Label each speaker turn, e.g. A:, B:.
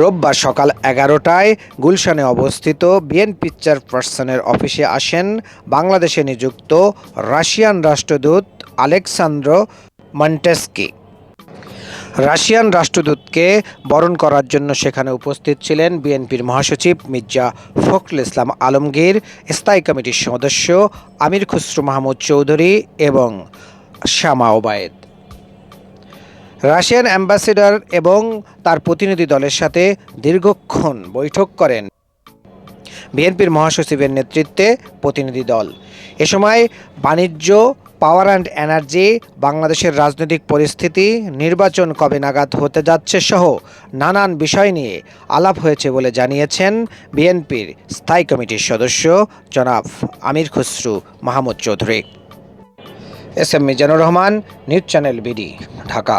A: রোববার সকাল এগারোটায় গুলশানে অবস্থিত বিএনপি চেয়ারপারসনের অফিসে আসেন বাংলাদেশে নিযুক্ত রাশিয়ান রাষ্ট্রদূত আলেকসান্দ্র মন্টেস্কি। রাশিয়ান রাষ্ট্রদূতকে বরণ করার জন্য সেখানে উপস্থিত ছিলেন বিএনপির মহাসচিব মির্জা ফখরুল ইসলাম আলমগীর, স্থায়ী কমিটির সদস্য আমির খুসরু মাহমুদ চৌধুরী এবং শ্যামা ওবায়েদ। রাশিয়ান অ্যাম্বাসেডর এবং তার প্রতিনিধি দলের সাথে দীর্ঘক্ষণ বৈঠক করেন। বিএনপির মহাসচিবের নেতৃত্বে প্রতিনিধি দল। এ সময় বাণিজ্য, পাওয়ার অ্যান্ড এনার্জি, বাংলাদেশের রাজনৈতিক পরিস্থিতি, নির্বাচন কবে নাগাদ হতে যাচ্ছে সহ নানান বিষয় নিয়ে আলাপ হয়েছে বলে জানিয়েছেন বিএনপির স্থায়ী কমিটির সদস্য জনাব Amir Khasru Mahmud Chowdhury. S M Mizanur Rahman, news channel BD, Dhaka.